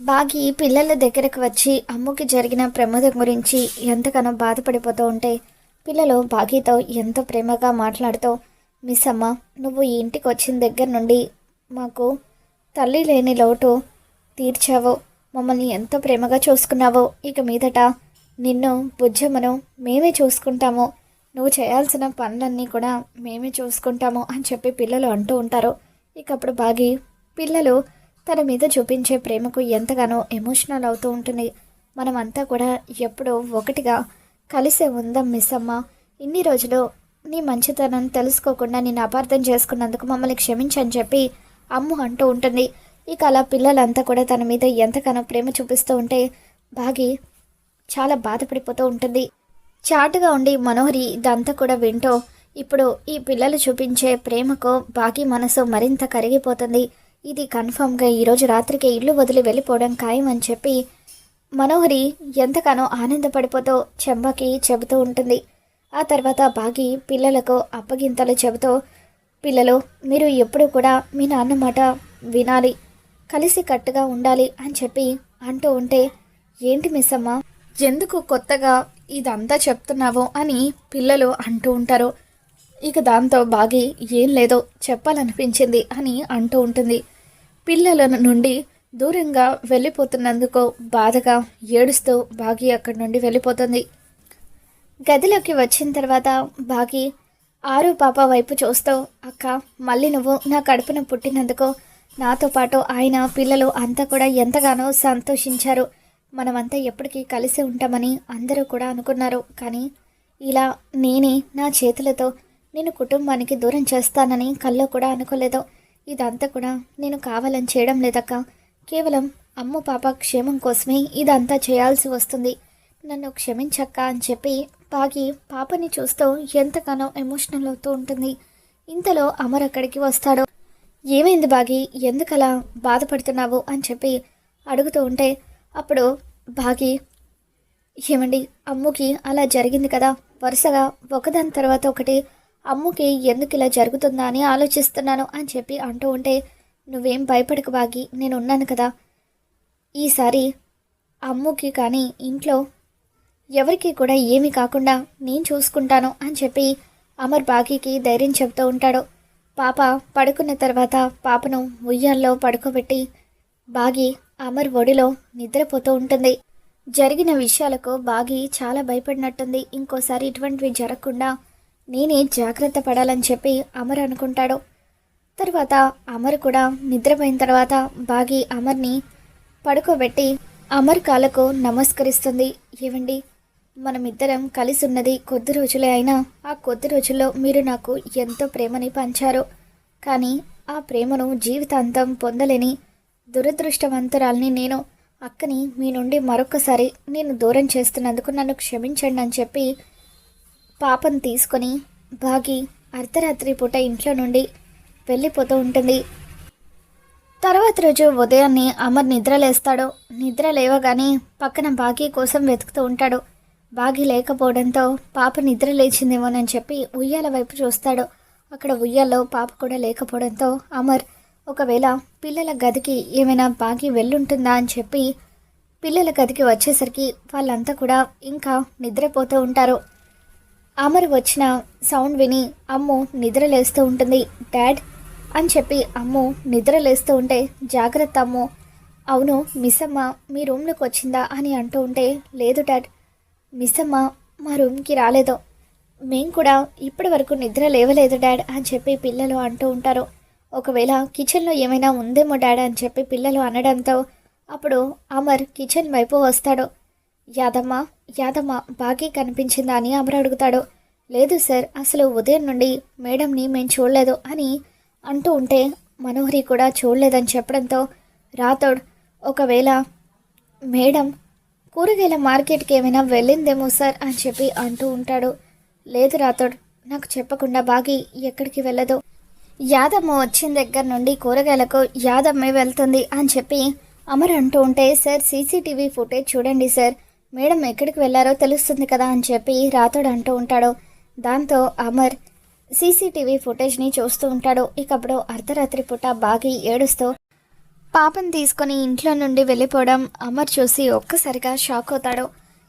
బాగి పిల్లల దగ్గరకు వచ్చి అమ్ముకి జరిగిన ప్రమాదం గురించి ఎంతగానో బాధపడిపోతూ ఉంటే పిల్లలు బాగీతో ఎంతో ప్రేమగా మాట్లాడుతూ మిస్ అమ్మ నువ్వు ఈ ఇంటికి వచ్చిన దగ్గర నుండి మాకు తల్లి లేని లోటు తీర్చావు. మమ్మల్ని ఎంతో ప్రేమగా చూసుకున్నావు. ఇక మీదట నిన్ను బుజ్జమ్మను మేమే చూసుకుంటాము. నువ్వు చేయాల్సిన పనులన్నీ కూడా మేమే చూసుకుంటాము అని చెప్పి పిల్లలు అంటూ ఉంటారు. ఇక అప్పుడు బాగి పిల్లలు తన మీద చూపించే ప్రేమకు ఎంతగానో ఎమోషనల్ అవుతూ ఉంటుంది. మనమంతా కూడా ఎప్పుడో ఒకటిగా కలిసే ఉందాం మిస్ అమ్మ ఇన్ని రోజులు నీ మంచితనం తెలుసుకోకుండా నేను అపార్థం చేసుకున్నందుకు మమ్మల్ని క్షమించని చెప్పి అమ్ము అంటూ ఉంటుంది. ఇక అలా పిల్లలంతా కూడా తన మీద ఎంతగానో ప్రేమ చూపిస్తూ ఉంటే బాగి చాలా బాధపడిపోతూ ఉంటుంది. చాటుగా ఉండి మనోహరి ఇదంతా కూడా వింటూ ఇప్పుడు ఈ పిల్లలు చూపించే ప్రేమకు బాగి మనసు మరింత కరిగిపోతుంది. ఇది కన్ఫామ్గా ఈరోజు రాత్రికి ఇల్లు వదిలి వెళ్ళిపోవడం ఖాయం అని చెప్పి మనోహరి ఎంతగానో ఆనందపడిపోతూ చెంబకి చెబుతూ ఉంటుంది. ఆ తర్వాత బాగి పిల్లలకు అప్పగింతలు చెబుతూ పిల్లలు మీరు ఎప్పుడు కూడా మీ నాన్న మాట వినాలి. కలిసి కట్టుగా ఉండాలి అని చెప్పి అంటూ ఉంటే ఏంటి మిస్ అమ్మ ఎందుకు కొత్తగా ఇదంతా చెప్తున్నావు? అని పిల్లలు అంటూ ఉంటారు. ఇక దాంతో బాగి ఏం లేదో చెప్పాలనిపించింది అని అంటూ ఉంటుంది. పిల్లల నుండి దూరంగా వెళ్ళిపోతున్నందుకు బాధగా ఏడుస్తూ బాగి అక్కడి నుండి వెళ్ళిపోతుంది. గదిలోకి వచ్చిన తర్వాత బాగి ఆరు పాప వైపు చూస్తూ అక్క మళ్ళీ నువ్వు నా కడుపున పుట్టినందుకు నాతో పాటు ఆయన పిల్లలు అంతా కూడా ఎంతగానో సంతోషించారు. మనమంతా ఎప్పటికీ కలిసి ఉంటామని అందరూ కూడా అనుకున్నారు. కానీ ఇలా నేనే నా చేతులతో నేను కుటుంబానికి దూరం చేస్తానని కల్లో కూడా అనుకోలేదు. ఇదంతా కూడా నేను కావాలని చేయడం లేదక్క. కేవలం అమ్మ పాప క్షేమం కోసమే ఇదంతా చేయాల్సి వస్తుంది. నన్ను క్షమించక్క అని చెప్పి పాగి పాపని చూస్తూ ఎంతగానో ఎమోషనల్ అవుతూ ఉంటుంది. ఇంతలో అమర్ అక్కడికి వస్తాడు. ఏమైంది బాగి? ఎందుకలా బాధపడుతున్నావు అని చెప్పి అడుగుతూ ఉంటే అప్పుడు బాగి ఏమండి అమ్ముకి అలా జరిగింది కదా. వరుసగా ఒకదాని తర్వాత ఒకటి అమ్ముకి ఎందుకు ఇలా జరుగుతుందా అని ఆలోచిస్తున్నాను అని చెప్పి అంటూ ఉంటే నువ్వేం భయపడకు బాగి నేను ఉన్నాను కదా. ఈసారి అమ్ముకి కానీ ఇంట్లో ఎవరికి కూడా ఏమీ కాకుండా నేను చూసుకుంటాను అని చెప్పి అమర్ బాగీకి ధైర్యం చెబుతూ ఉంటాడు. పాప పడుకున్న తర్వాత పాపను ఉయ్యాల్లో పడుకోబెట్టి బాగి అమర్ ఒడిలో నిద్రపోతూ ఉంటుంది. జరిగిన విషయాలకు బాగి చాలా భయపడినట్టుంది. ఇంకోసారి ఇటువంటివి జరగకుండా నేనే జాగ్రత్త పడాలని చెప్పి అమర్ అనుకుంటాడు. తర్వాత అమర్ కూడా నిద్రపోయిన తర్వాత బాగి అమర్ని పడుకోబెట్టి అమర్ కాలకు నమస్కరిస్తుంది. ఏవండి? మనమిద్దరం కలిసి ఉన్నది కొద్ది రోజులే అయినా ఆ కొద్ది రోజుల్లో మీరు నాకు ఎంతో ప్రేమని పంచారు. కానీ ఆ ప్రేమను జీవితాంతం పొందలేని దురదృష్టవంతురాల్ని నేను. అక్కని మీ నుండి మరొకసారి నేను దూరం చేస్తున్నందుకు నన్ను క్షమించండి అని చెప్పి పాపను తీసుకొని బాగి అర్ధరాత్రి పూట ఇంట్లో నుండి వెళ్ళిపోతూ ఉంటుంది. తర్వాత రోజు ఉదయాన్నే అమర్ నిద్ర లేస్తాడు. నిద్ర లేవగానే పక్కన బాగి కోసం వెతుకుతూ ఉంటాడు. బాగి లేకపోవడంతో పాప నిద్ర లేచిందేమోనని చెప్పి ఉయ్యాల వైపు చూస్తాడు. అక్కడ ఉయ్యాల్లో పాప కూడా లేకపోవడంతో అమర్ ఒకవేళ పిల్లల గదికి ఏమైనా బాగి వెళ్ళుంటుందా అని చెప్పి పిల్లల గదికి వచ్చేసరికి వాళ్ళంతా కూడా ఇంకా నిద్రపోతూ ఉంటారు. అమర్ వచ్చిన సౌండ్ విని అమ్ము నిద్రలేస్తూ ఉంటుంది. డాడ్ అని చెప్పి అమ్ము నిద్రలేస్తూ ఉంటే జాగ్రత్త అమ్ము. అవును మిస్ అమ్మ మీ రూమ్లోకి వచ్చిందా అని అంటూ ఉంటే లేదు డాడ్. మిస్ అమ్మ మా రూమ్కి రాలేదు. మేం కూడా ఇప్పటి వరకు నిద్ర లేవలేదు డాడ్ అని చెప్పి పిల్లలు అంటూ ఉంటారు. ఒకవేళ కిచెన్లో ఏమైనా ఉందేమో డాడ్ అని చెప్పి పిల్లలు అనడంతో అప్పుడు అమర్ కిచెన్ వైపు వస్తాడు. యాదమ్మ యాదమ్మ బాగా కనిపించిందా అని అమర్ అడుగుతాడు. లేదు సార్ అసలు ఉదయం నుండి మేడంని మేము చూడలేదు అని అంటూ ఉంటే మనోహరి కూడా చూడలేదని చెప్పడంతో రాథోడ్ ఒకవేళ మేడం కూరగాయల మార్కెట్కి ఏమైనా వెళ్ళిందేమో సార్ అని చెప్పి అంటూ ఉంటాడు. లేదు రాథోడ్ నాకు చెప్పకుండా బాగి ఎక్కడికి వెళ్ళదు. యాదమ్మ వచ్చిన దగ్గర నుండి కూరగాయలకు యాదమ్మే వెళ్తుంది అని చెప్పి అమర్ అంటూ ఉంటే సార్ సీసీటీవీ ఫుటేజ్ చూడండి సార్. మేడం ఎక్కడికి వెళ్ళారో తెలుస్తుంది కదా అని చెప్పి రాథోడ్ అంటూ ఉంటాడు. దాంతో అమర్ సీసీటీవీ ఫుటేజ్ని చూస్తూ ఉంటాడు. ఇకప్పుడు అర్ధరాత్రి పూట బాగి ఏడుస్తూ పాపను తీసుకొని ఇంట్లో నుండి వెళ్ళిపోవడం అమర్ చూసి ఒక్కసారిగా షాక్ అవుతాడు.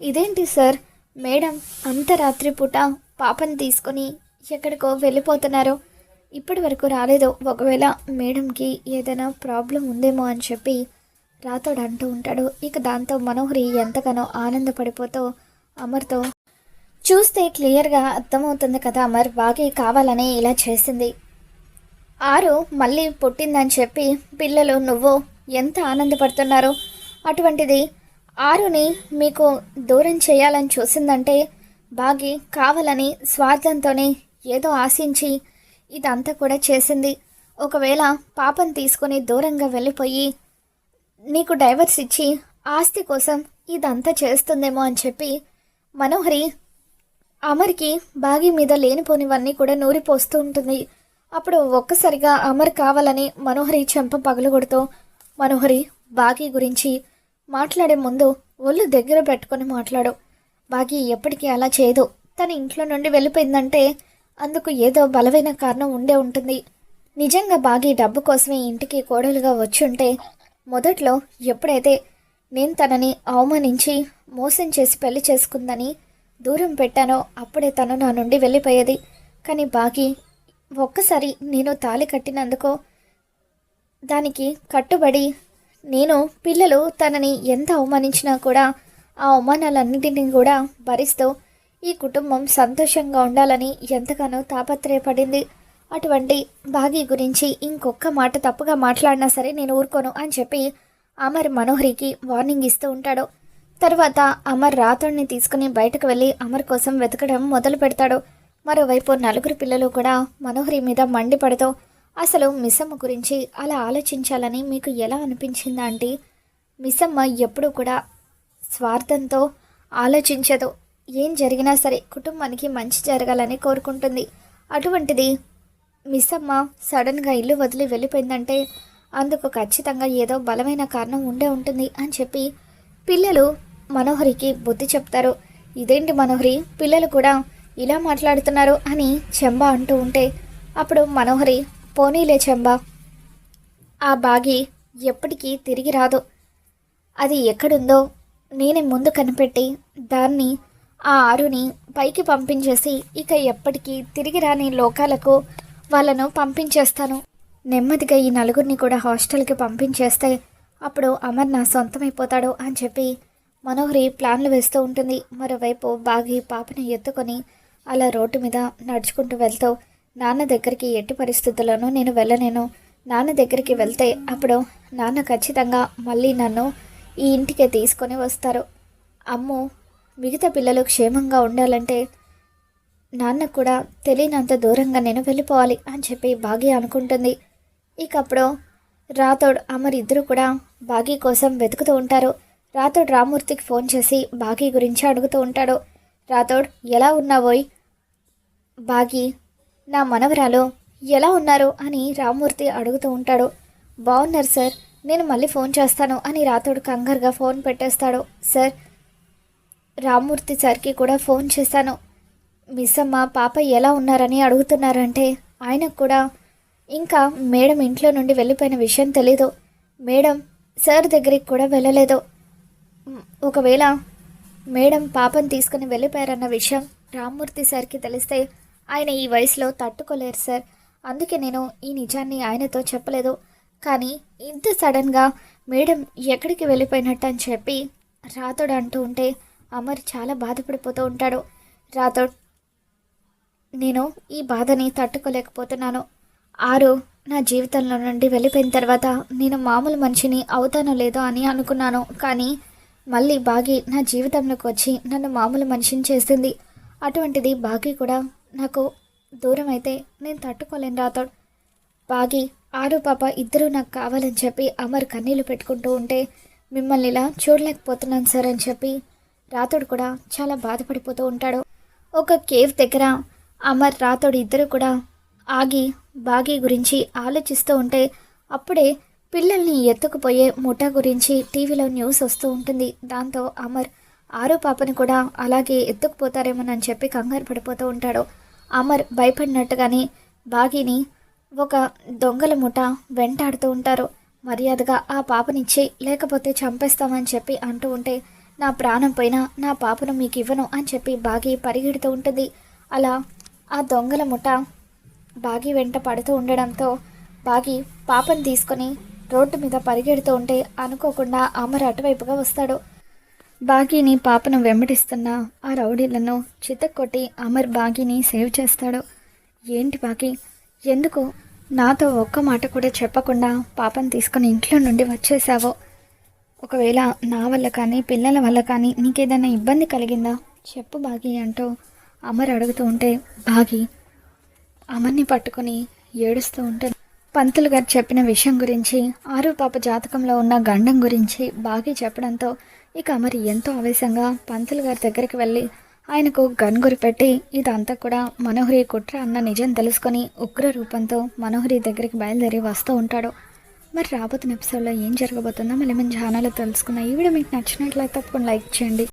ఇదేంటి సార్? మేడం అంత రాత్రి పూట పాపను తీసుకొని ఎక్కడికో వెళ్ళిపోతున్నారు. ఇప్పటి వరకు రాలేదు. ఒకవేళ మేడంకి ఏదైనా ప్రాబ్లం ఉందేమో అని చెప్పి రాతోడు అంటూ ఉంటాడు. ఇక దాంతో మనోహరి ఎంతగానో ఆనందపడిపోతూ అమర్తో చూస్తే క్లియర్గా అర్థమవుతుంది కదా అమర్ బాగా కావాలని ఇలా చేసింది. ఆరు మళ్ళీ పుట్టిందని చెప్పి పిల్లలు నువ్వు ఎంత ఆనందపడుతున్నారు. అటువంటిది ఆరుని మీకు దూరం చేయాలని చూసిందంటే బాగి కావాలని స్వార్థంతోనే ఏదో ఆశించి ఇదంతా కూడా చేసింది. ఒకవేళ పాపం తీసుకుని దూరంగా వెళ్ళిపోయి నీకు డైవర్స్ ఇచ్చి ఆస్తి కోసం ఇదంతా చేస్తుందేమో అని చెప్పి మనోహరి అమర్కి బాగి మీద లేనిపోనివన్నీ కూడా నూరిపోస్తూ ఉంటుంది. అప్పుడు ఒక్కసారిగా అమర్ కావాలని మనోహరి చెంప పగలగొడుతూ మనోహరి బాగి గురించి మాట్లాడే ముందు ఒళ్ళు దగ్గర పెట్టుకొని మాట్లాడు. బాగి ఎప్పటికీ అలా చేయదు. తన ఇంట్లో నుండి వెళ్ళిపోయిందంటే అందుకు ఏదో బలమైన కారణం ఉండే ఉంటుంది. నిజంగా బాగి డబ్బు కోసమే ఇంటికి కోడలుగా వచ్చుంటే మొదట్లో ఎప్పుడైతే నేను తనని అవమానించి మోసం చేసి పెళ్ళి చేసుకుందని దూరం పెట్టానో అప్పుడే తను నా నుండి వెళ్ళిపోయేది. కానీ బాగి ఒక్కసారి నేను తాళి కట్టినందుకు దానికి కట్టుబడి నేను పిల్లలు తనని ఎంత అవమానించినా కూడా ఆ అవమానాలన్నింటినీ కూడా భరిస్తూ ఈ కుటుంబం సంతోషంగా ఉండాలని ఎంతగానో తాపత్రయపడింది. అటువంటి బాగి గురించి ఇంకొక మాట తప్పుగా మాట్లాడినా సరే నేను ఊరుకోను అని చెప్పి అమర్ మనోహరికి వార్నింగ్ ఇస్తూ ఉంటాడు. తర్వాత అమర్ రాతుడిని తీసుకుని బయటకు వెళ్ళి అమర్ కోసం వెతకడం మొదలు పెడతాడు. మరోవైపు నలుగురు పిల్లలు కూడా మనోహరి మీద మండిపడుతూ అసలు మిస్సమ్మ గురించి అలా ఆలోచించాలని మీకు ఎలా అనిపించిందా అంటే? మిస్సమ్మ ఎప్పుడూ కూడా స్వార్థంతో ఆలోచించదు. ఏం జరిగినా సరే కుటుంబానికి మంచి జరగాలని కోరుకుంటుంది. అటువంటిది మిస్సమ్మ సడన్గా ఇల్లు వదిలి వెళ్ళిపోయిందంటే అందుకు ఖచ్చితంగా ఏదో బలమైన కారణం ఉండే ఉంటుంది అని చెప్పి పిల్లలు మనోహరికి బుద్ధి చెప్తారు. ఇదేంటి మనోహరి? పిల్లలు కూడా ఇలా మాట్లాడుతున్నారు అని చెంబా అంటూ ఉంటే అప్పుడు మనోహరి పోనీలే చెంబా. ఆ బాగి ఎప్పటికీ తిరిగి రాదు. అది ఎక్కడుందో నేనే ముందు కనిపెట్టి దాన్ని ఆ ఆరుని పైకి పంపించేసి ఇక ఎప్పటికీ తిరిగి రాని లోకాలకు వాళ్ళను పంపించేస్తాను. నెమ్మదిగా ఈ నలుగురిని కూడా హాస్టల్కి పంపించేస్తే అప్పుడు అమర్ నా సొంతమైపోతాడు అని చెప్పి మనోహరి ప్లాన్లు వేస్తూ ఉంటుంది. మరోవైపు బాగి పాపని ఎత్తుకొని అలా రోడ్డు మీద నడుచుకుంటూ వెళ్తావు నాన్న దగ్గరికి ఎట్టి పరిస్థితుల్లోనూ నేను వెళ్ళలేను. నాన్న దగ్గరికి వెళ్తే అప్పుడు నాన్న ఖచ్చితంగా మళ్ళీ నన్ను ఈ ఇంటికే తీసుకొని వస్తారు. అమ్ము మిగతా పిల్లలు క్షేమంగా ఉండాలంటే నాన్న కూడా తెలియనంత దూరంగా నేను వెళ్ళిపోవాలి అని చెప్పి బాగి అనుకుంటుంది. ఇకప్పుడు రాతోడు రాథోడ్ అమర్ ఇద్దరు కూడా బాగీ కోసం వెతుకుతూ ఉంటారు. రాథోడ్ రామూర్తికి ఫోన్ చేసి బాగీ గురించి అడుగుతూ ఉంటాడు. రాథోడ్ ఎలా ఉన్నావోయ్? బాగి నా మనవరాలు ఎలా ఉన్నారు? అని రామూర్తి అడుగుతూ ఉంటాడు. బాగున్నారు సార్. నేను మళ్ళీ ఫోన్ చేస్తాను అని రాతోడు కంగారుగా ఫోన్ పెట్టేస్తాడు. సార్ రామూర్తి సార్కి కూడా ఫోన్ చేశాను. మిస్ అమ్మ పాప ఎలా ఉన్నారని అడుగుతున్నారంటే ఆయనకు కూడా. ఇంకా మేడం ఇంట్లో నుండి వెళ్ళిపోయిన విషయం తెలీదు. మేడం సార్ దగ్గరికి కూడా వెళ్ళలేదు. ఒకవేళ మేడం పాపను తీసుకుని వెళ్ళిపోయారన్న విషయం రామ్మూర్తి సార్కి తెలిస్తే ఆయన ఈ వయసులో తట్టుకోలేరు సార్. అందుకే నేను ఈ నిజాన్ని ఆయనతో చెప్పలేదు. కానీ ఇంత సడన్గా మేడం ఎక్కడికి వెళ్ళిపోయినట్టు అని చెప్పి రాతోడు అంటూ ఉంటే అమర్ చాలా బాధపడిపోతూ ఉంటాడు. రాతోడ్ నేను ఈ బాధని తట్టుకోలేకపోతున్నాను. ఆరు నా జీవితంలో నుండి వెళ్ళిపోయిన తర్వాత నేను మామూలు మనిషిని అవుతానో లేదో అని అనుకున్నాను. కానీ మళ్ళీ బాగి నా జీవితంలోకి వచ్చి నన్ను మామూలు మనిషిని చేసింది అటువంటిది బాగి కూడా నాకు దూరం అయితే నేను తట్టుకోలేను రాతోడు బాగి ఆరు పాప ఇద్దరూ నాకు కావాలని చెప్పి అమర్ కన్నీళ్ళు పెట్టుకుంటూ ఉంటే మిమ్మల్ని ఇలా చూడలేకపోతున్నాను సార్ అని చెప్పి రాతోడు కూడా చాలా బాధపడిపోతూ ఉంటాడు. ఒక కేవ్ దగ్గర అమర్ రాతోడు ఇద్దరు కూడా ఆగి బాగి గురించి ఆలోచిస్తూ ఉంటే అప్పుడే పిల్లల్ని ఎత్తుకుపోయే ముఠా గురించి టీవీలో న్యూస్ వస్తూ ఉంటుంది. దాంతో అమర్ ఆరో పాపని కూడా అలాగే ఎత్తుకుపోతారేమోనని చెప్పి కంగారు పడిపోతూ ఉంటాడు. అమర్ భయపడినట్టుగానే బాగిని ఒక దొంగల ముఠ వెంటాడుతూ ఉంటారు. మర్యాదగా ఆ పాపనిచ్చి లేకపోతే చంపేస్తామని చెప్పి అంటూ ఉంటే నా ప్రాణం పోయినా నా పాపను మీకు ఇవ్వను అని చెప్పి బాగి పరిగెడుతూ ఉంటుంది. అలా ఆ దొంగల ముఠ బాగి వెంట పడుతూ ఉండడంతో బాగి పాపను తీసుకొని రోడ్డు మీద పరిగెడుతూ ఉంటే అనుకోకుండా అమర్ అటువైపుగా వస్తాడు. బాగీని పాపను వెంబడిస్తున్న ఆ రౌడీలను చితక్కొట్టి అమర్ బాగీని సేవ్ చేస్తాడు. ఏంటి బాగీ? ఎందుకు? నాతో ఒక్క మాట కూడా చెప్పకుండా పాపను తీసుకొని ఇంట్లో నుండి వచ్చేసావో ఒకవేళ నా వల్ల కానీ పిల్లల వల్ల కానీ నీకేదైనా ఇబ్బంది కలిగిందా? చెప్పు బాగి అంటూ అమర్ అడుగుతూ ఉంటే బాగి అమర్ని పట్టుకొని ఏడుస్తూ ఉంటుంది పంతులు గారు చెప్పిన విషయం గురించి ఆరు పాప జాతకంలో ఉన్న గండం గురించి బాగా చెప్పడంతో ఇక అమర్ ఎంతో ఆవేశంగా పంతులు గారి దగ్గరికి వెళ్ళి ఆయనకు గన్ గురిపెట్టి ఇదంతా కూడా మనోహరి కుట్ర అన్న నిజం తెలుసుకొని ఉగ్ర రూపంతో మనోహరి దగ్గరికి బయలుదేరి వస్తూ ఉంటాడు. మరి రాబోతున్న ఎపిసోడ్లో ఏం జరగబోతుందో మళ్ళీ మన ఛానల్లో తెలుసుకున్న ఈ వీడియో మీకు నచ్చినట్లయితే తప్పకుండా లైక్ చేయండి.